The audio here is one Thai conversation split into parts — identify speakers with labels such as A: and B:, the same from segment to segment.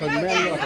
A: คนแม่นหมด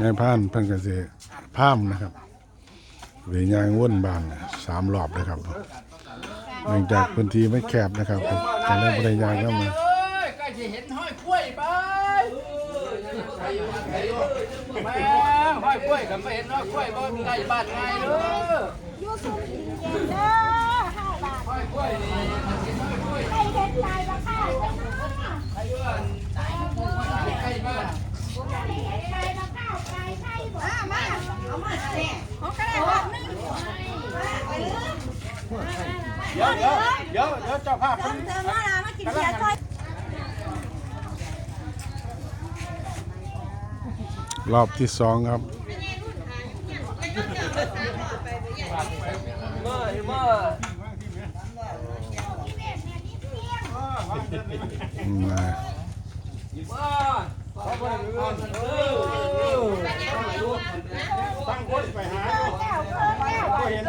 B: นายพรานเพิ่นก็สิพามนะครับเวียางวนบานสามรอบนะครับเนื่องจากพื้นที่ไม่แคบนะครับก็เลยบ่ได้ยางเข้ามา
A: เอ้ยใกล้จะเห็นห้อยกล้วยไป แม่ห้อยกล้วยกับไม่เห็นห้อยกล้วยบ่ใกล้บ้านไงเด้อ
C: ยูสุนเย็นเด้อห้าบาท
A: ห้อยกล้วยนี่
C: ใครเห็นลายราคาจังนะ
A: ใกล้บ้าน
C: ใครเห็นลายราคาใครใครบอกมาเอามาแน่เขาก็ได้บอกนึง
A: เดี๋ยวเดี๋ยวเดี๋ยวเดี๋ยวเจ้าภาพ
C: เติมเติมมาละมากินเบียร์ซอย
B: รอบที่สองครับ
D: มามา
B: อืมมา
D: มาขอบคุณเงินเออ
A: ตั้งคนไปหา
C: ก้วเห็น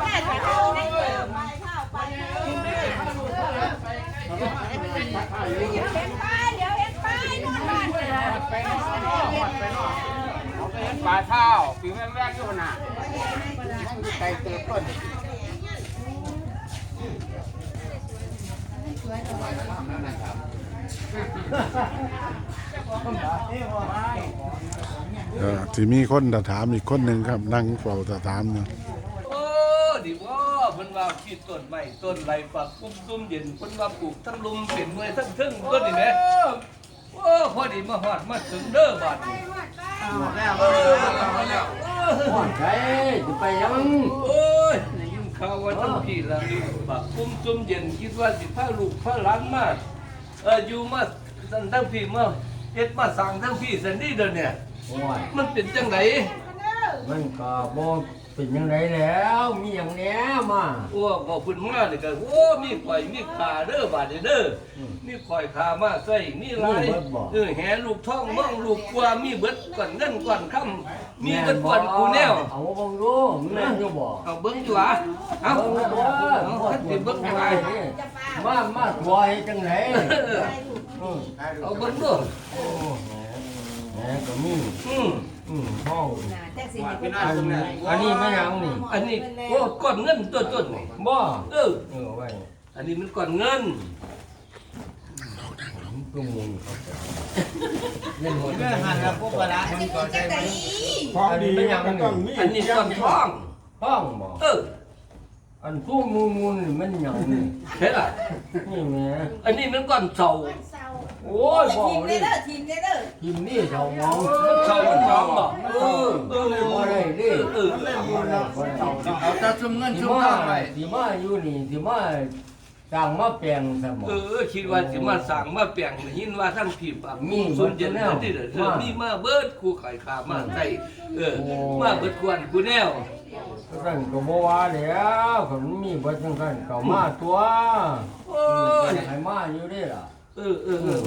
A: แม่
C: จะเอาในเติมไปข้าวไปเดี๋ยวเห็นไปเดี๋ยวเห็นปนู่นบ้า
A: เขาไปเห็นปลาข้าปีแรกๆอยู่ขนาดนั่งอยู่ไกลเติบต้น
B: ที่มีคนถามอีกคนหนึ่งครับ นั่งเฝ้าถามอยู่
D: นว่าขีดต้นไม้ต้นไรปักกุ้มซุ่มเย็นเพิ่นว่าปลูกทั้งลุมเป็นเมื่อยทั้งทึ่งต้นนี่แหละโอ้พอดีมาฮอดมาถึงเด้อบาดนี้
A: หมดแล้วหมดแล้วหมดใช่จะไปยัง
D: โอ้ยได้ยินข่าวว่าทั้งพี่ละปักกุ้มซุ่มเย็นคิดว่าสิพาลูกพาหลานมาเอออยู่มาทั้งทั้งพี่มาเฮ็ดมาสั่งทั้งพี่สันนี่เด้อเนี่ย
A: โอ้ย
D: มันเป็นจังได
A: มันก็บ่ เป็นยังไงแล้ว มีอย่างเนี้ยมา
D: โอ้ขอบคุณมากเลยก็โอ้มีข่อยมีขาเด้อบาดนี้เด้ออมีข่อยขามาใส่มีหลายเออแหลูกท้องม่องลูกกลัวมีเบิดก่อนเงินก่อนค่ำมีเบิดก่อนกูแนว
A: เอาบังดูแม่นอยู่บ่
D: เอาเบิ่งอยู่อะเอา
A: เบิ่งบ่
D: เอาคันสิเบิ่งไป
A: มามาตัวให้จังไหนอืม
D: เอาเบิ่งดู
A: โอ้แหมก็มี
D: อืม
A: อืมห้อง
C: แท็กซี่
A: อันอันนี้ไม่ยังนี่
D: อันนี้โอ้ก่อนเงินตัวต้นนี่
A: บ่
D: เออ
A: เออไว้
D: อันนี้มันก่อนเงิน
A: ตุ้งมุงเขาจะเล่นหมด
E: เรื่องหันแล้วพวกเวลามันก็ใช้มัน
A: ของดีไม่ยังต้องมี
D: อันนี้ก่อนท้อง
A: ห้องบ่
D: เออ
A: อันตู้มูมูนนี่มันหยังนี่
D: เห็นล่ะ
A: นี่แหม่
D: อันนี้มันก่อนเสา
A: โอ้ยบ่
C: ทีม
A: ดิ
C: เด้อทีมเด้อ
A: ทีมนี่เจ้ามอง
D: มันเสามันท้องบ่เออเออ
A: บ่ได้ดิ
D: เออ
A: บ่ได้บ่ได้
E: เอาแต่ซุ่มเงิน
A: สิ
E: ซุ่ม
A: มา
E: ทองไป
A: สิมาอยู่นี่สิมาสร้างมาแปลงซะบ่
D: เออคิดว่าสิมาสั่งมาแปลงได้ยินว่าทั้งผีปาก
A: มี
D: ส่วนเย็นนั่นนี่เด้อเออ
A: ว่า
D: มีมาเบิดคู่ไข่ขามาใส่เออ
A: โอ้
D: มาเบิดกวนกูแนว
A: ท่านก็บ่ว่าแล้วคันมีบ่จังซั่นก็มาตัว
D: โอ้ย
A: ให้มาอยู่เด้ล่ะ
D: เออเออเออ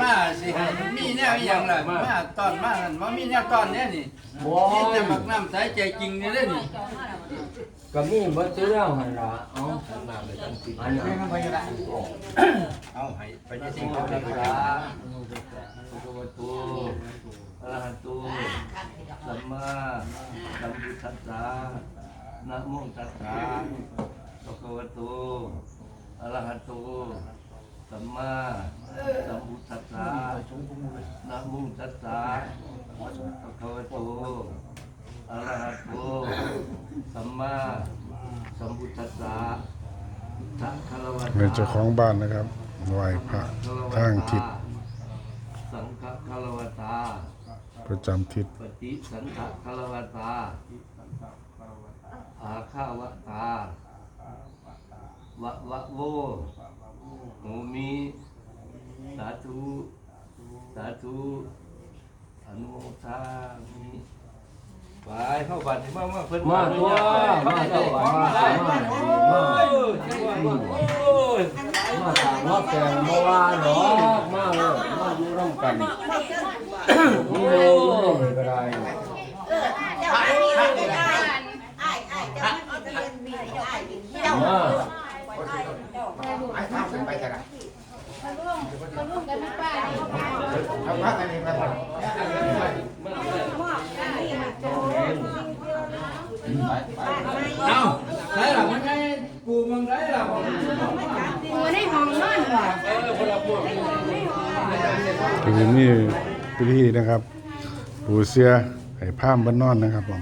E: มาสิให้มีแนวอหย่างล่ะมาตอนมาหันว่ามีแนวตอนเนี้ยนี่
A: บ่
E: นี่จะมักน้ำใสใจจริงนี่เด้อนี่
A: ก็มีเบ่ตัวแล้วหั่นล่ะเอาอันนี้
E: เอาให้ไปจะสิ
D: สิ
E: งเขา
D: ห์
E: ได้
D: พ
E: ก็
D: ระ
E: ได้
D: พุทธวตูอะรหะโตุสัมมาสัมพุทธัสสะนะโมตัสสะภะคะวะโตอระหะโต สัมมาสัมพุทธัสสะนะโมตัสสะภะคะวะโตอะระหะโตสัมมาสัมพุทธัสสะสังฆะวะ
B: เป็นเจ้าของบ้านนะครับไหว้พระทางทิศ
D: สังฆคารวตา
B: ประจำทิศ
D: ปฏิสังฆคารวตาอาฆาวตาวะวะโว โหมิสาธุสาธุอนุโมทามิไปเข้าบัตรมามาเพิ่น
A: มาตัวมาตัวมามา
D: โอ้ยจังหวะมาโอ้ย
A: มา
D: ถามว่าแกงมาว่าหรอกมาเลยมาอยู่ร่วมกันโอ้ยก็ได้
C: เจ้าอันนี้ ไม่ได้ไอ้ไอ้เจ้ามันจะเป็นมีไอ้เจ้า
D: มา
A: ไอ้ข้าวไปจะละ
C: มาร่วมมาร่วมกันนะป้านี่
A: ทำพักอันนี้มาทำ
E: เอ้าไหนล่ะมันไงกูมึงได้ล่ะ
C: หัวในห้องนอนว่ะ
B: คือนี่พิธีนะครับ ปูเสียให้พามบ้านนอนนะครับผม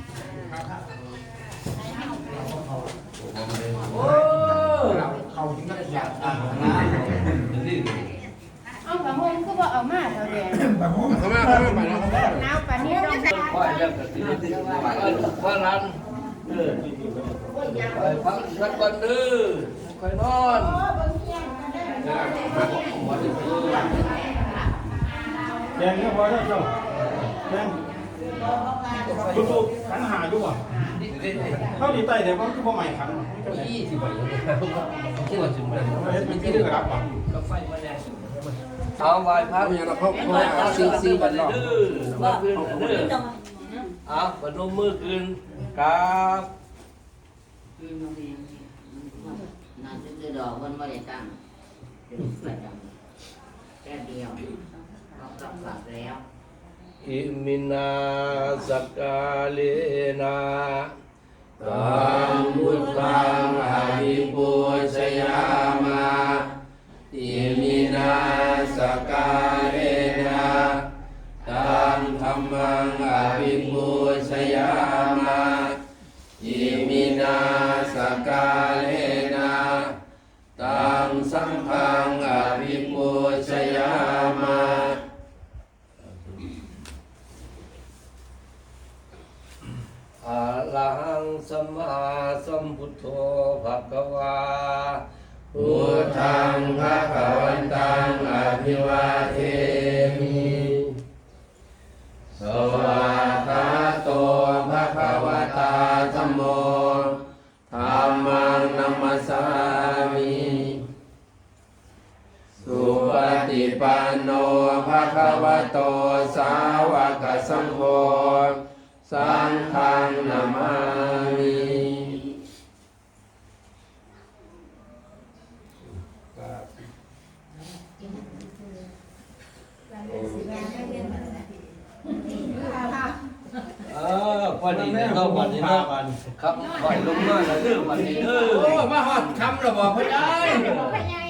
C: เอาผ้าห่มก็บ่เอามาเท่าแดง
A: เขามาเขามาเขามา
C: หนาวปานนี้ต้อง
D: ค่อยแล้วก็สิ พระรันเออไปพักสักวันเด้อค่อยนอน
F: แดงเนี่ยพอแล้วเจ้าแดงดูดูขันหาอยู่อะเข้าดีใต้เดี๋ยวมันก็บ่ใหม่ขัน
D: ยี่สิบใบที่ว่าสิบใบ
F: เฮ็ดมันที่ได้รับอะ
D: เอาไว้พักอย่างเราพบซีซีบันเด้อมาขึ้นเด้อเอาปนมมือขึ้นครับ
G: คือโรงเรียนนั่นคือดอกมันไม่ได้ตั้งเป็นประจำแค่เดียวเรากลับกลับแล้ว
D: อิมินาสกกาเลนะตังพุทธังอภิปูชยามา อิมินาสกกาเลนะตังธ รรมังอภิปูชยามาอิมินาสกาเลนะตังสังฆังอภิปูชยามาอะระหังสัมมาสัมพุทโธภะคะวาพุทธังภะคะวันตังอภิวาเท วากขาโตภะคะวะตาธัมโมธัมมังนัมมัสสามิสุปฏิปันโนภะคะวะโตสาวกสังโฆสังฆังนามามิ เออวั นนี้เนาะวันนี้เนาะครับปล่อยลงมาแล้วเด้อวันนี้เด้อ
E: โอ้มาฮอดคำระบอกพ่อใหญ่
C: พ่อใหญ่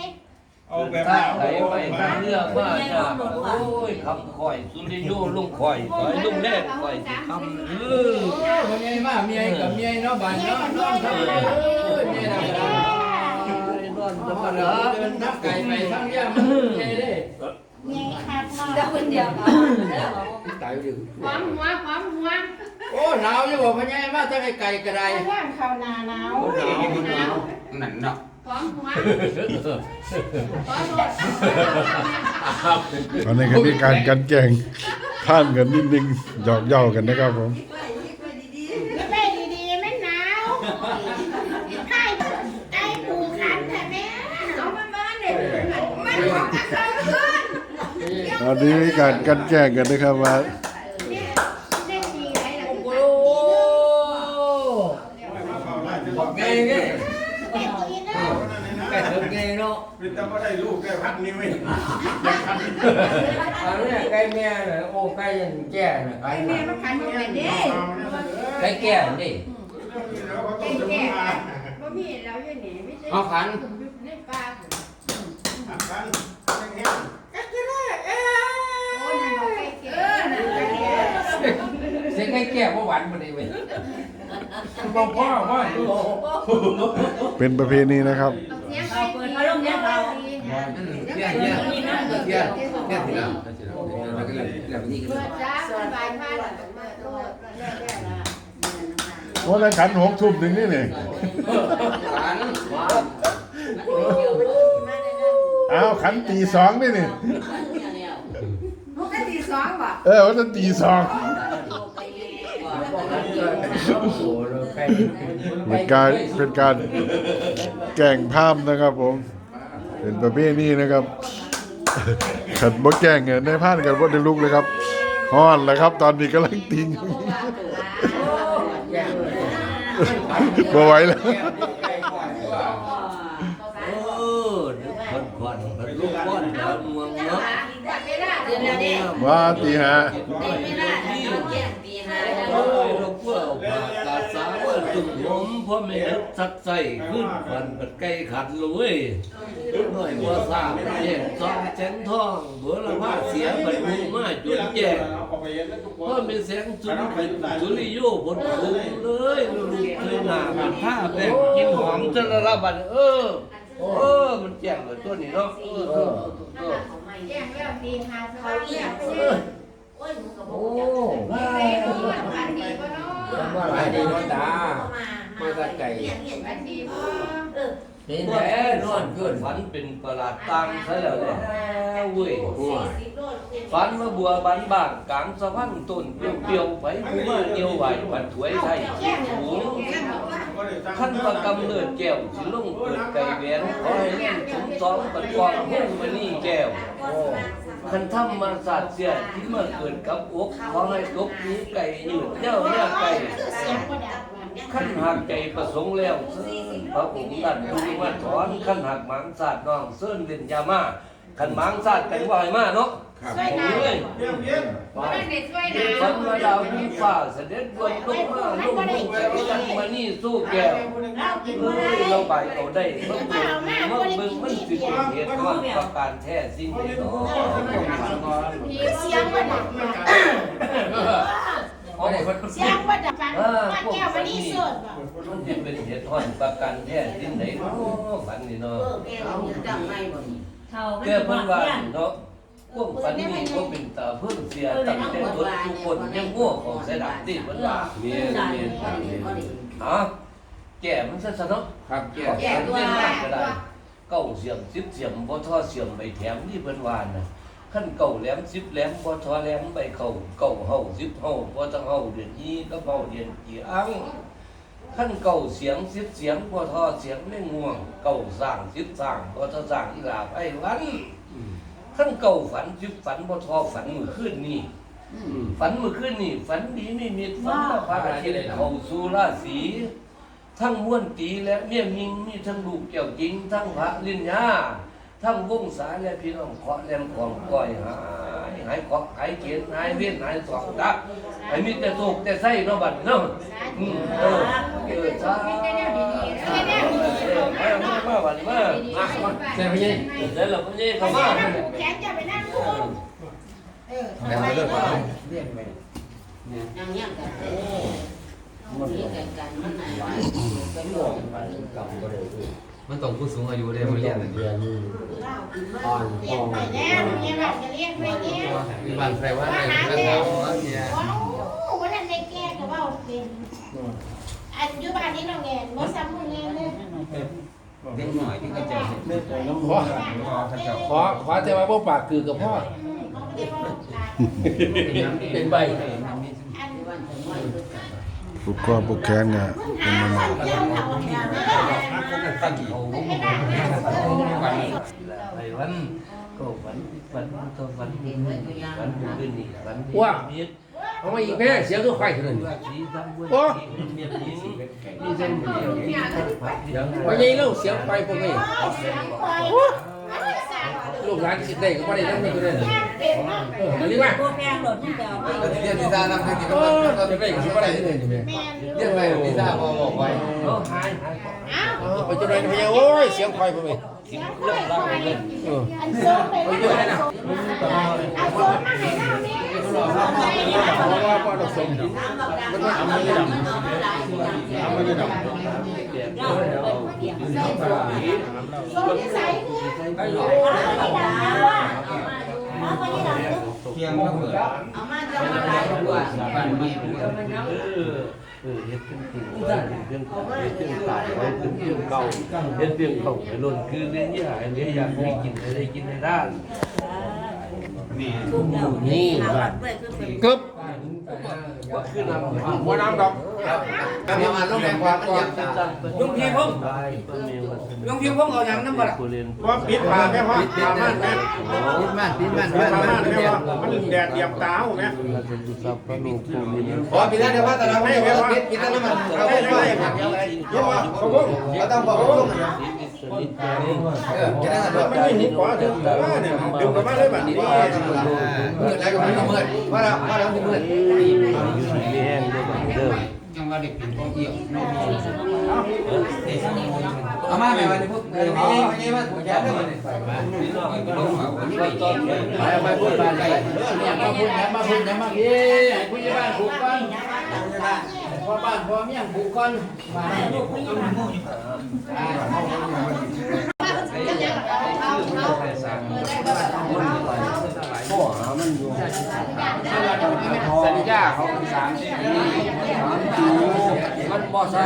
F: เอาแบบ
D: ถ้าไหนไปทางเรือกมาจ้าโอ้ยคำข่อยสุริโยลุงข่อยข่อยลุงแรกข่อยสิคำเออ
E: พ่อใหญ่มาเมียกับเมียเนาะบ้านเนาะนอนทำเลยเมียนะ
D: นอน
E: ธร
D: จะ
E: มา
D: เด้อ
E: เดินทับไก่ไปทั้งย่ามมันใหญ่เด้
C: ใหญ่ขาดนอนคนเดียว
E: ตายอยู่
C: หอมหัวหอมหัว
E: อ้หนาวอยู่บ่พ่อใหญ่มาทั้งไอ้ไก่กระได
C: ย่างข้าวนาหนาว
A: หนาวนั่นเนาะ
C: หอมหัวหอมหมด
B: ตอนนี้ก็มีการกันแกล้งท่านกันนิดนึงหยอกเย้ากันนะครับผม
C: แม่ดีๆแม่หนาวไก่ไก่ปูขันแต่แม่เอามันมาเนี่ยมันของกระเทยขึ้น
B: ตอนนี้มีการกันแกล้งกันนะครับว่า
C: เนี่ยเล่นดีไรล่ะ
D: โอ้บอกไงไง
C: เด็กตัวนี้เนาะ
D: แกถึงไงเนาะ
F: เป็นแต่ว่าได้ลู กได้พักนี้ไม่
D: อันนี้ไก่แม่น่ะโอ้ไก่ยังแก่น่ะ
C: ไอ้แม่มาขันยังไงเด้
D: ไก่แก่นี่
C: เก่งแก่บ่มีแล้วอยู่นี่ไม่ใช่
A: เอาขัน
C: ในป่า
F: กันแห้ง
C: ก็จะได้เออโอ้นั่นบอกไก่แก่เออนั่นไก่แก่
D: เสียงไก่แก่บ่หวานบ่ได้เว้ย
F: บอกพ่อว่า
B: เป็นประเพณีนะครับ
C: เสียงไก่เปิดพัดลมเนี่ยเรา
E: เยี่ยเยี่ยเยี่ยเยี่ยทีหลัง
C: เปิดจ้าสบายมากเลยเปิดโลดแล้วแล้วล่ะ
B: โอ้แล้วขันหกทุ่มถึงนี่นี่
A: ขัน
B: อ้าวขันตีสองนี่นี่
C: ปกติสองบ่
B: เออว่าจะตีสองเป็นการเป็นการแกล้งภาพนะครับผม เป็นประเภทนี้นะครับขัดบ่แก้งเงินในพานกันบ่ได้ลุกเลยครับฮ้อนแล้วครับ ตอนนี้กำลังติงบ่ไหวแล้ว
D: เออนึกคนควันมันลูกก้อนดาวเมืองเนาะ
B: ว่าตีฮะ
D: โอ้ยเราเพื่อเอาปากกาสาว่าตุ่มผมเพราะไม่นึกสักใส่ขึ้นควันปัดไก่ขัดเลยหน่อยว่าสางแย่งซองแสงทองเบื่อละผ้าเสียบัดมูมาจุดแย่งพราะมีแสงสุริเป็นสุริโยบนภูมิเลยลูกเคยหนามันผ้าแบ่งกินหอมจะละบันเออเออ มันแจ้งเลยตัวนี้เนาะเออเออเออ
C: แจ้งแล้วตีหาสว่างแล้ว
G: โอ้
C: ไปดูอันดีก็เนาะ
A: ว่าหลายดีน้อยตา มาตะไก่
C: อันดีก็
G: เป็น
D: แห
G: แผล
D: นนอนเกิดฝันเป็นประหลาดตังซะแล้วแหละเว้ยฝันว่าบัวบันบานกลางสะพันต้นเปรี้ยวๆไปผู้มาเดียวไหวปันถวยไทยสูงขั้นประกำเลือดแก้วสิลงเปิดไก่แหวนขอให้เล่นสมซ้อมปันกองหุ้มมานี่แก้วคันทำมาสาดเสียที่มาเกิดกับอกขอให้ตกหูไก่ยืดเย้าเนี่ยไก่
C: เสียงก็ดัง
D: ขั้นหักไก่ประสงค์แล้วเซิ้นพระองค์ตัดดูมาถอนขั้นหักหมังสาดน้องเซิ้นเล่นยามาขันหมังสาดกันว่าให้มาเนาะ
C: ช่วยนา
D: เอ้ย
F: เยี่ยมเยี่ยม
C: ไม่ได้ช่วยนา
D: ฉันมาดาวที่ฟ้าเสด็จวนลงมาลงลงใจกันมานี่สู้แก้ว
C: เรากิน
D: เอ้
C: ไม่ได้
D: ยเราใบเอาได้เมื่อเบิ่งเมื่อเบิ่งมันสิเป็นเหตุว่าประการแท้สิ่งใดเนาะ
C: เสียงก็ดั ง
D: เอาไป
C: เสียงว่าดังฟังว่าแก้วมันนี่สุด
D: มันจะเป็นเหตุทอนประกันแท้ที่ไหนเนาะฝันนี่เนาะ
G: แกเอาจังไม่บ่นี่
D: แกเพิ่นว่านี่เนาะพวกฝันนี่ก็เป็นตาเพิ่นเสียตั้งแต่ต้นทุกคนยังง่วงของเสยดับที่เพิ่นว่า
A: เมียเมียตาเมีย
D: ฮะแก่มันซะซะเนาะ
A: ครับแก่
D: แก่ตัวก็ได้เก้าเสียมสิบเสียมบ่ทอเสียมใบแถมที่เพิ่นว่าน่ะ ขั้นเก่าแหลมสิบแหลมบ่ทอแหลมใบเข่าเก่าเฮาสิบเฮาบ่ต้องเฮาเดือนนี้ก็เฮาเดือนกี่อังขั้นเก่าเสียงสิบเสียงพอทอเสียงไม่ง่วง เก่าสร้างสิบสร้างพอทอสร้างอีหลาบไอ้วันขั้นเก่าฝันสิบฝันพอทอฝันมือขึ้นนี่ฝันมือขึ้นนี่ ฝันดีไม่มีฝันว่าพระอาทิตย์เข้าสู่ราศีทั้งม้วนตีและเมียมิงมีทั้งลูกเจ้าจริง ทั้งพระลินยา ทั้งวงศายและพี่น้องเคาะแหลมของก้อยหายหายเคาะหายเขียนหายเวียนหายสองดักหายมีแต่โศกแต่ไส้เนาะบัดเนาะอืมเออเออจ้ามามาวันมามามา
A: ใช่ไหมยี่
D: เดี๋ยวเราไปยี่เข้ามา
C: แขนจะไปนั่งคู่เออ
A: แล้วเลิกแล้วเรียกไป
G: ยังเงียังกันมันมีกันกันมันไหนวะเป็นหมวก
H: มันต้องผู้สูงอายุได้มาเรียน
A: เรียน
C: อ่อนเปลี่ยนไปแล้วเนี่ยแบบจะเรียกไปเนี่ย
H: มีบ้านใครว่าในเรื่องราวเนี่ย
C: ว้าววันนั้นได้แก้กับว่าเป็นอันยุบานนี้น้องแงนบ่ซ้ำมือแงนเลย
A: เด็กหน่อยที่ก็ใจ
F: เล่นใจน้ำร้อน
A: ขอขอแต่ว่าพวกปากคือกับพ่อเป็นใบ
B: ผูกคอผูกแขนเนี่ยเป็นมันหมด
D: ตั้งเขาไอ้วันก็ฝันฝันก็ฝันฝันขึ้นนี่ฝันมี
A: เอามาอีกแม่เสียงก็ไฟขึ้น
D: สีดำบนเมียนี้นี่เส้นเดียวที่ทักพักยัง
A: ว่าใหญ่แล้วเสียงไฟพวกนี้ ลูกหลานสิได้ก็บ่ได้นำนี่ก็ได้เออมันนี่ว่า
H: เรียนพิซซ่าน้ำให้กิน
A: เออจะได้ก็สิบ่ได้นี่นี่แม่
H: เรียนไปพิซซ่าพอบอกไว้
D: เขาหายหาย
A: เออไปจะได้พะโอ้ยเสียงไฟพวกนี้เออ
C: อันโซ่ไปว่าอันโซ่มาให้เราเนี่ย
A: เพราะว่าบ่ต้องสมมันไม่ทำไม่ดำทำไม่ดำ
C: โซ่ที่ใส่คือ
A: เพียงก็เปิด
G: เอา มาจะมาได้กว่า
A: บ้านมี
D: เออเออเฮ็ดเป็นสิ่งได้เรื่องของเฮ็ดเรื่องตายไว้เป็นเรื่องเก่าเฮ็ดเรื่องเก่าไปล้นคือเรื่องที่หายเรื่องอยากให้กินให้ได้กินให้ได้
A: นี่บ้านกึบ
I: ขึ้นนำ
A: หัวน้ำดอก
D: แต่มาลงแรงความมันยับตา
F: ลุงพี่พงลุงพี่พงเอาอย่างนั้นบ่ล่ะว่าปิดปากแม่ว่าปากมันแม่
D: ปิดมันปิดมัน
F: ปิด
D: มัน
F: ปาก
D: มั
F: มันนแม่ว่ามันแดดเดียบตาหูแม่
D: ขอปิดแล้วเดี๋ยวว่าแต่เราไม่ได้ปิดปิดแล้วมันเราไม่ได้ผักเยอะเลย
F: เยอะว่าเขาพง
D: เราต้องบอกว่าเออจะได้สะดวก
F: มันไม่หิบกว่าถึงแต่ว่าเนี่ยดึงกลับมาเลยแบบนี้
D: มืดแล้วก็มันมืดว่าเราว่าเราที่มืด
A: ยังว่าเด็กเป็นพวกเอี่ยว
D: เอามาแม่วันนี้พวกเออไม่ไม่ไม่ว่าผมแย่เลยไปไปพูดไปไปเนี่ยมาพูดนี่ยมาพูดนี่ยมาพี่ผู้ใหญ่บ้านผูกก้อน พ่อบ้านพ่อเมียผูกก้อนมาลูกผู้หญิง
A: สัญญาเขาสามสิบปี
I: มันบ่ใช่